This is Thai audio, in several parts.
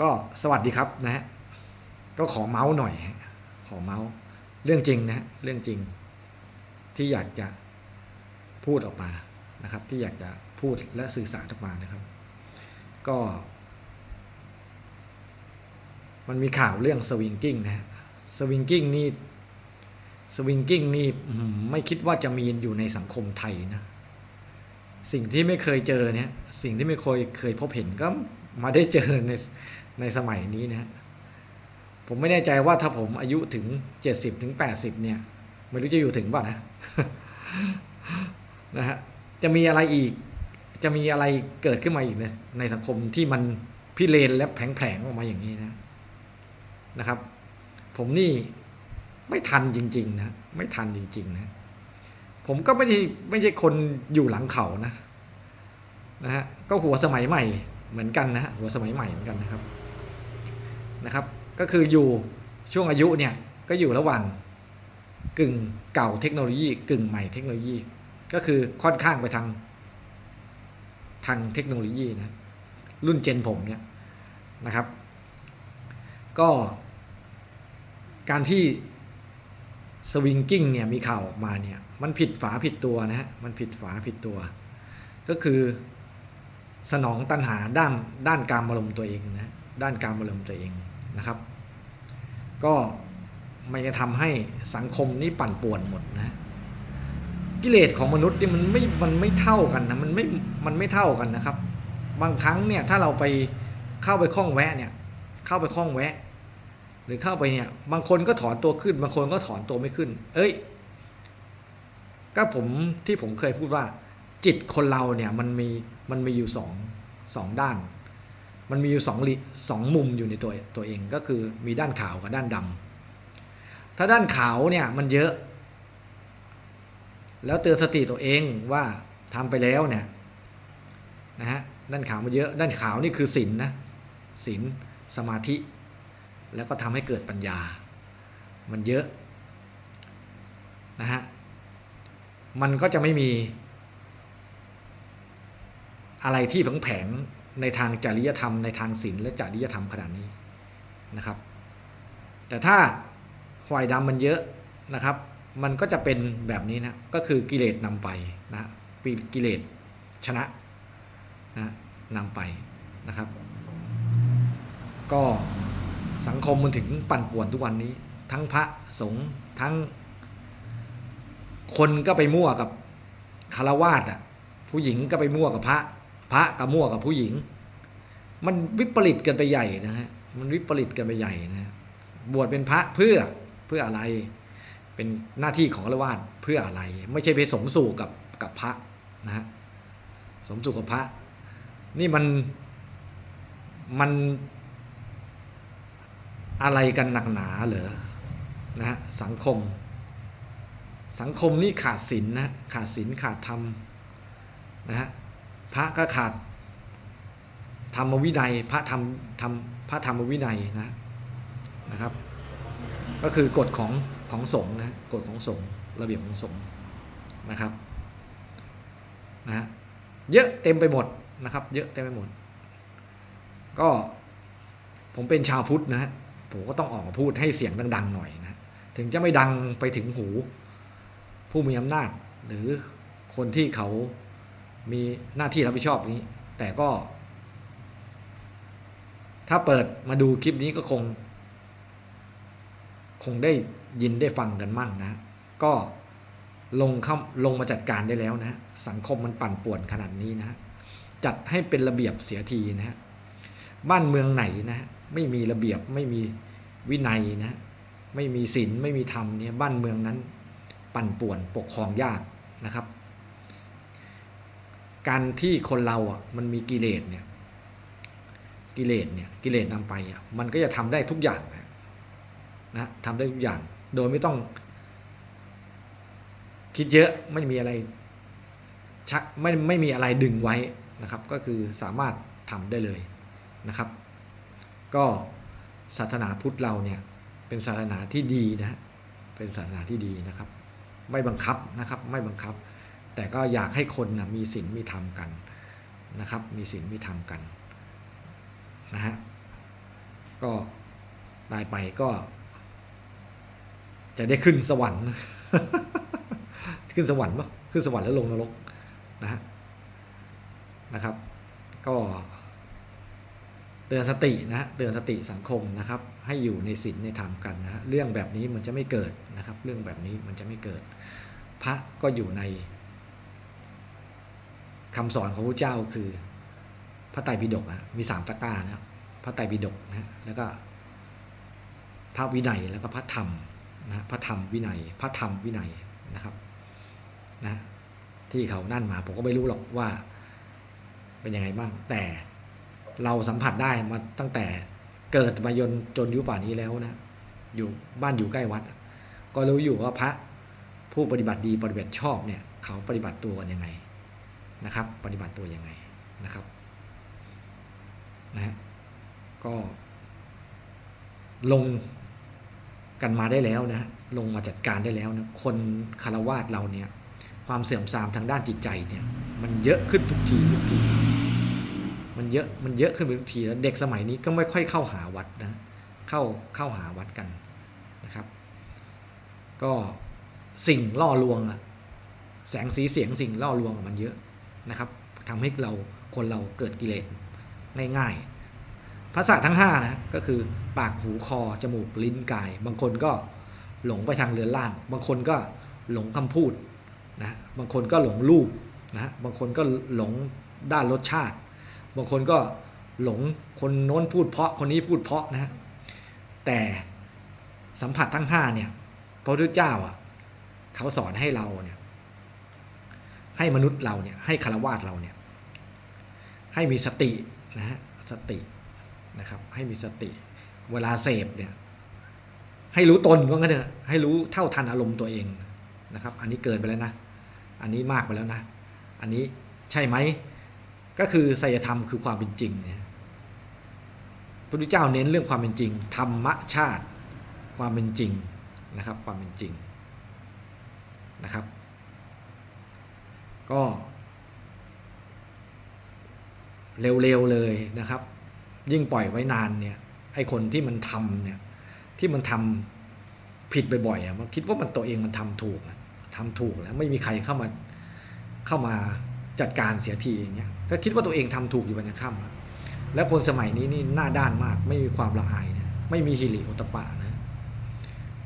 ก็สวัสดีครับนะฮะก็ขอเมาส์หน่อย ขอเมาส์เรื่องจริงนะฮะเรื่องจริงที่อยากจะพูดออกมานะครับ ที่อยากจะพูดและสื่อสารออกมานะครับ ก็ มันมีข่าวเรื่องสวิงกิ้งนะฮะสวิงกิ้งนี่สวิงกิ้งนี่ไม่คิดว่าจะมีอยู่ในสังคมไทยนะ สิ่งที่ไม่เคยเจอเนี่ย สิ่งที่ไม่เคยเคยพบเห็นก็มาได้เจอใน ในสมัยนี้นะฮะผมไม่แน่ใจว่าถ้าผมอายุถึงเจ็ดสิบถึงแปดสิบเนี่ยไม่รู้จะอยู่ถึงป่ะนะนะฮะจะมีอะไรอีก จะมีอะไรเกิดขึ้นมาอีกในในสังคมที่มันพิเรนและแผลงๆออกมาอย่างนี้นะนะครับ ผมนี่ไม่ทันจริง ๆ นะไม่ทันจริง ๆ นะ ผมก็ไม่ใช่ไม่ใช่คนอยู่หลังเขานะนะฮะก็หัวสมัยใหม่เหมือนกันนะฮะหัวสมัยใหม่เหมือนกันนะครับ นะครับ ก็คืออยู่ช่วงอายุเนี่ยก็อยู่ระหว่างกึ่งเก่าเทคโนโลยี กึ่งใหม่เทคโนโลยี ก็คือค่อนข้างไปทางทางเทคโนโลยีนะรุ่นเจนผมเนี่ยนะครับ ก็การที่สวิงกิ้งเนี่ยมีข่าวออกมาเนี่ยมันผิดฝาผิดตัวนะฮะมันผิดฝาผิดตัว ก็คือสนองตัณหาด้านด้านการอารมณ์ตัวเองนะ ด้านการอารมตัวเองนะครับ ก็มันจะทำให้สังคมนี่ปั่นป่วนหมดนะกิเลสของมนุษย์นี่มันไม่มันไม่เท่ากันนะมันไม่มันไม่เท่ากันนะครับ บางครั้งเนี่ยถ้าเราไปเข้าไปคล้องแวะเนี่ยเข้าไปคล้องแวะ หรือเข้าไปเนี่ยบางคนก็ถอนตัวขึ้น บางคนก็ถอนตัวไม่ขึ้น เอ้ย ก็ผมที่ผมเคยพูดว่า จิตคนเราเนี่ยมันมีมันมีอยู่สองสองด้าน มันมีอยู่สองสองมุมอยู่ในตัวตัวเองก็คือมีด้านขาวกับด้านดำถ้าด้านขาวเนี่ยมันเยอะ แล้วเตือนสติตัวเองว่าทำไปแล้วเนี่ยนะฮะด้านขาวมันเยอะด้านขาวนี่คือศีลนนะศีลสมาธิ แล้วก็ทำให้เกิดปัญญา มันเยอะนะฮะมันก็จะไม่มีอะไรที่ผงแผง ในทางจริยธรรมในทางศีลและจริยธรรมขนาดนี้นะครับ แต่ถ้าควายดำมันเยอะนะครับ มันก็จะเป็นแบบนี้นะก็คือกิเลสนำไปนะปีกิเลสชนะนะนำไปนะครับ ก็สังคมมันถึงปั่นป่วนทุกวันนี้ ทั้งพระสงฆ์ทั้ง คนก็ไปมั่วกับคารวาสอะผู้หญิงก็ไปมั่วกับพระ พระก็มั่วกับผู้หญิง มันวิปริตกันไปใหญ่นะฮะมันวิปริตกันไปใหญ่นะบวชเป็นพระเพื่อเพื่ออะไร เป็นหน้าที่ของฆราวาสเพื่ออะไร ไม่ใช่ไปสมสู่กับกับพระนะฮะสมสู่กับพระ นี่มันมันอะไรกันหนักหนาเหรอนะฮะสังคม สังคมนี่ขาดศีลนะขาดศีลขาดธรรมนะฮะ พระก็ขาดธรรมวินัยพระธรรมธรรมพระธรรมวินัยนะนะครับ ก็คือกฎของของสงฆ์นะกฎของสงฆ์ระเบียบของสงฆ์นะครับนะฮะเยอะเต็มไปหมดนะครับ เยอะเต็มไปหมด ก็ผมเป็นชาวพุทธนะฮะผมก็ต้องออกมาพูดให้เสียงดัง ๆ หน่อยนะถึงจะไม่ดังไปถึงหู ผู้มีอำนาจ หรือคนที่เขา มีหน้าที่รับผิดชอบนี้ แต่ก็ ถ้าเปิดมาดูคลิปนี้ก็คง คงได้ยินได้ฟังกันมั่งนะ ก็ลงเข้าลงมาจัดการได้แล้วนะ สังคมมันปั่นป่วนขนาดนี้นะ จัดให้เป็นระเบียบเสียทีนะฮะบ้านเมืองไหนนะ ไม่มีระเบียบไม่มีวินัยนะ ไม่มีศีลไม่มีธรรมเนี่ยบ้านเมืองนั้น ปั่นป่วนปกครองยากนะครับ การที่คนเราอะมันมีกิเลสเนี่ย กิเลสเนี่ยกิเลสนำไปอะมันก็จะทำได้ทุกอย่างนะนะทำได้ทุกอย่าง โดยไม่ต้อง คิดเยอะไม่มีอะไรชักไม่ไม่มีอะไรดึงไว้นะครับ ก็คือสามารถทำได้เลยนะครับ ก็ศาสนาพุทธเราเนี่ยเป็นศาสนาที่ดีนะเป็นศาสนาที่ดีนะครับ ไม่บังคับนะครับ ไม่บังคับ แต่ก็อยากให้คนนะมีศีลมีธรรมกันนะครับ มีศีลมีธรรมกันนะฮะก็ตายไปก็ จะได้ขึ้นสวรรค์ ขึ้นสวรรค์ปะขึ้นสวรรค์แล้วลงนรกนะฮะนะครับ ก็เตือนสตินะฮะเตือนสติสังคมนะครับ ให้อยู่ในศีลในธรรมกันนะฮะเรื่องแบบนี้มันจะไม่เกิดนะครับ เรื่องแบบนี้มันจะไม่เกิด พระก็อยู่ใน คำสอนของพระเจ้าคือพระไตรปิฎกนะมีสามตะกร้านะพระไตรปิฎกนะแล้วก็พระวินัยแล้วก็พระธรรมนะพระธรรมวินัย พระธรรมวินัยนะครับนะที่เขานั่นมาผมก็ไม่รู้หรอกว่าเป็นยังไงบ้าง แต่เราสัมผัสได้มาตั้งแต่เกิดมายนจนยุป่านี้แล้วนะอยู่บ้านอยู่ใกล้วัด ก็รู้อยู่ว่าพระผู้ปฏิบัติดีปฏิบัติชอบเนี่ย เขาปฏิบัติตัวกันยังไง นะครับ ปฏิบัติตัวยังไงนะครับนะฮะก็ ลงกันมาได้แล้วนะลงมาจัดการได้แล้วนะคนคารวาสเราเนี่ยความเสื่อมทรามทางด้านจิตใจเนี่ย มันเยอะขึ้นทุกทีทุกทีมันเยอะมันเยอะขึ้นไปทุกทีแล้วเด็กสมัยนี้ก็ไม่ค่อยเข้าหาวัดนะเข้าเข้าหาวัดกันนะครับ ก็สิ่งล่อลวงอะแสงสีเสียงสิ่งล่อลวงมันเยอะ นะครับทำให้เราคนเราเกิดกิเลสง่ายๆภาษาทั้งห้านะก็คือปากหูคอจมูกลิ้นกาย บางคนก็หลงไปทางเรือนล่าง บางคนก็หลงคำพูดนะบางคนก็หลงรูปนะบางคนก็หลงด้านรสชาติ บางคนก็หลงคนโน้นพูดเพาะคนนี้พูดเพาะนะแต่สัมผัสทั้งห้าเนี่ยพระพุทธเจ้าอะเขาสอนให้เราเนี่ย ให้มนุษย์เราเนี่ยให้คารวาสเราเนี่ยให้มีสตินะฮะสตินะครับให้มีสติ เวลาเสพเนี่ยให้รู้ตนว่างั้นเถอะให้รู้เท่าทันอารมณ์ตัวเองนะครับ อันนี้เกินไปแล้วนะ อันนี้มากไปแล้วนะ อันนี้ใช่ไหมก็คือไสยธรรมคือความเป็นจริงเนี่ยพระพุทธเจ้าเน้นเรื่องความเป็นจริง ธรรมชาติ ความเป็นจริงนะครับ ความเป็นจริงนะครับ ก็ เร็วๆเลยนะครับ ยิ่งปล่อยไว้นานเนี่ยไอคนที่มันทำเนี่ยที่มันทำผิดบ่อยๆอะมันคิดว่ามันตัวเองมันทำถูกนะทำถูกแล้วไม่มีใครเข้ามาเข้ามาจัดการเสียทีอย่างเงี้ยก็คิดว่าตัวเองทำถูกอยู่วันยังค่ำแล้วคนสมัยนี้นี่หน้าด้านมาก ไม่มีความละอายนะไม่มีฮิริโอตปปะนะ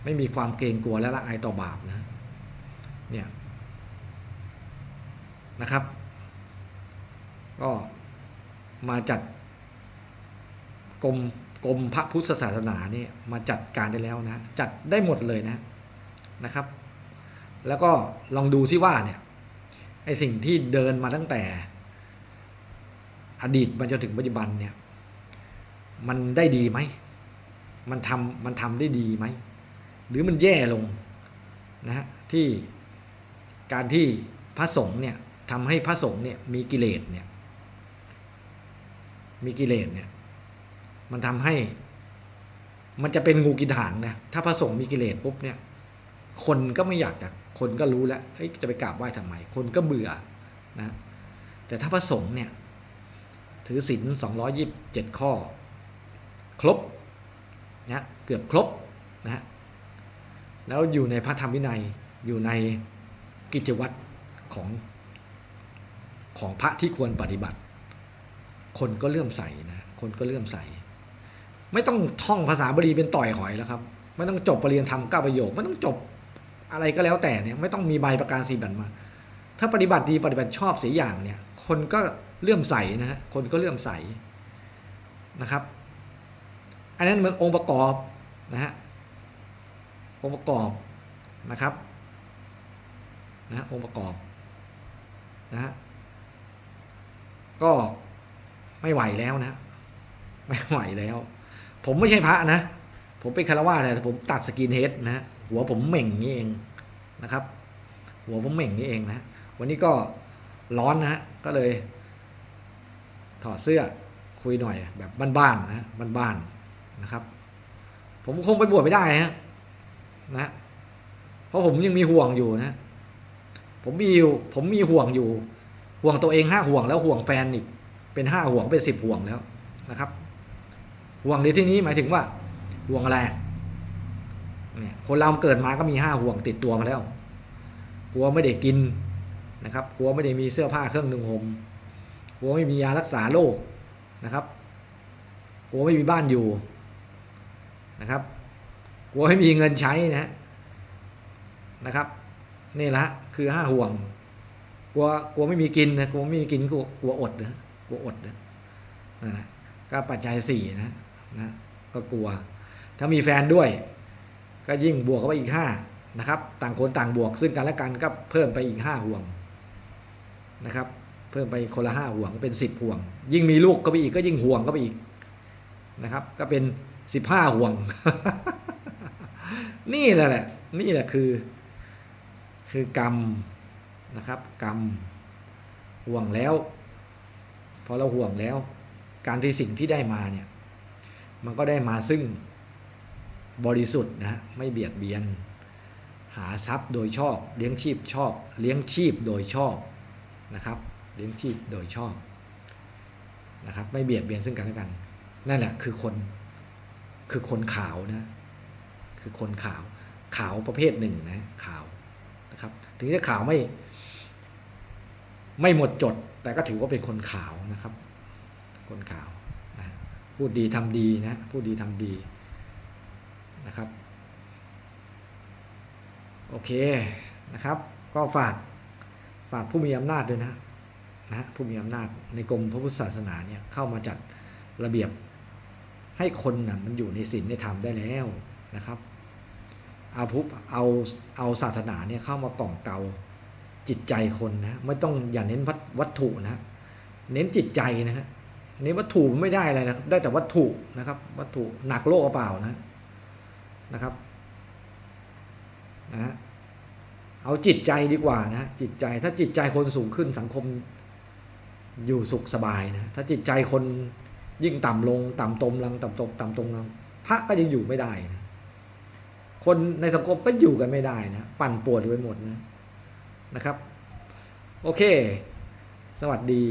ไม่มีความเกรงกลัวและละอายต่อบาปนะเนี่ย นะครับ ก็มาจัดกรมกรมพระพุทธศาสนาเนี่ยมาจัดการได้แล้วนะ จัดได้หมดเลยนะนะครับ แล้วก็ลองดูที่ว่าเนี่ยไอสิ่งที่เดินมาตั้งแต่ อดีตมาจนถึงปัจจุบันเนี่ย มันได้ดีไหมมันทำมันทำได้ดีไหมหรือมันแย่ลงนะฮะที่การที่พระสงฆ์เนี่ย ทำให้พระสงฆ์เนี่ยมีกิเลสเนี่ยมีกิเลสเนี่ยมันทำให้มันจะเป็นงูกินหางนะถ้าพระสงฆ์มีกิเลสปุ๊บเนี่ย คนก็ไม่อยากจะคนก็รู้แล้วเฮ้ยจะไปกราบไหว้ทำไม คนก็เบื่อนะแต่ถ้าพระสงฆ์เนี่ย ถือศีลสองร้อยิบเจ็ดข้อ ครบนะเกือบครบนะฮะแล้วอยู่ในพระธรรมวินัยอยู่ในกิจวัตรของ ของพระที่ควรปฏิบัติ คนก็เลื่อมใสนะ คนก็เลื่อมใส ไม่ต้องท่องภาษาบาลีเป็นต่อยหอยแล้วครับ ไม่ต้องจบปรริญญาธรรมเก้าประโยค ไม่ต้องจบอะไรก็แล้วแต่เนี่ย ไม่ต้องมีใบประกาศสีบัตรมา ถ้าปฏิบัติดีปฏิบัติชอบเสียอย่างเนี่ย คนก็เลื่อมใสนะฮะ คนก็เลื่อมใสนะครับ อันนั้นมันองค์ประกอบนะฮะ องค์ประกอบนะครับ นะฮะองค์ประกอบนะฮะ ก็ไม่ไหวแล้วนะ ไม่ไหวแล้ว ผมไม่ใช่พระนะ ผมเป็นคารวะแต่ผมตัดสกินเฮดนะหัวผมเหม่งนี่เองนะครับ หัวผมเหม่งนี่เองนะ วันนี้ก็ร้อนนะฮะก็เลย ถอดเสื้อคุยหน่อยแบบบ้านๆนะบ้านๆนะครับ ผมคงไปบวชไม่ได้ฮะนะ เพราะผมยังมีห่วงอยู่นะ ผมมีอยู่ผมมีห่วงอยู่ ห่วงตัวเองห้าห่วงแล้วห่วงแฟนอีกเป็นห้าห่วงเป็นสิบห่วงแล้วนะครับ ห่วงในที่นี้หมายถึงว่าห่วงอะไรเนี่ยคนเราเกิดมาก็มีห้าห่วงติดตัวมาแล้ว กลัวไม่ได้กินนะครับ กลัวไม่ได้มีเสื้อผ้าเครื่องนึ่งห่มกลัวไม่มียารักษาโรคนะครับ กลัวไม่มีบ้านอยู่นะครับ กลัวไม่มีเงินใช้นะฮะนะครับ นี่แหละคือห้าห่วง กลัวกลัวไม่มีกินนะกลัวไม่มีกินกลัวกลัวอดนะกลัวอดนะนะก็ปัจจัยสี่นะนะก็กลัว ถ้ามีแฟนด้วย ก็ยิ่งบวกเข้าไปอีกห้านะครับ ต่างคนต่างบวกซึ่งกันและกันก็เพิ่มไปอีกห้าห่วงนะครับ เพิ่มไปคนละห้าห่วงก็เป็นสิบห่วง ยิ่งมีลูกก็ไปอีกก็ยิ่งห่วงก็ไปอีกนะครับ ก็เป็นสิบห้าห่วง นี่แหละแหละ นี่แหละคือ คือกรรม นะครับ กรรมห่วงแล้ว พอเราห่วงแล้ว การที่สิ่งที่ได้มาเนี่ย มันก็ได้มาซึ่งบริสุทธิ์นะไม่เบียดเบียน หาทรัพย์โดยชอบ เลี้ยงชีพชอบ เลี้ยงชีพโดยชอบนะครับ เลี้ยงชีพโดยชอบนะครับ ไม่เบียดเบียนซึ่งกันและกัน นั่นแหละคือคนคือคนขาวนะ คือคนขาวขาวประเภทหนึ่งนะขาวนะครับ ถึงจะขาวไม่ ไม่หมดจด แต่ก็ถือว่าเป็นคนขาวนะครับ คนขาวนะพูดดีทำดีนะพูดดีทำดีนะครับ โอเคนะครับ ก็ฝากฝากผู้มีอำนาจด้วยนะนะผู้มีอำนาจในกรมพระพุทธศาสนาเนี่ยเข้ามาจัดระเบียบให้คนนะมันอยู่ในศีลในธรรมได้แล้วนะครับ เอาพุเอาเอาศาสนาเนี่ยเข้ามากล่อมเกลา จิตใจคนนะไม่ต้องอย่าเน้นวัตวัตถุนะเน้นจิตใจนะฮะเน้นวัตถุไม่ได้อะไรนะครับ ได้แต่วัตถุนะครับ วัตถุหนักโลกเปล่านะนะครับนะฮะเอาจิตใจดีกว่านะจิตใจถ้าจิตใจคนสูงขึ้นสังคมอยู่สุขสบายนะถ้าจิตใจคนยิ่งต่ำลง ต่ำตมลังต่ำตมต่ำตรงลังพระก็ยังอยู่ไม่ได้นะคนในสังคมก็อยู่กันไม่ได้นะปั่นปวนไปหมดนะ นะครับ โอเค สวัสดี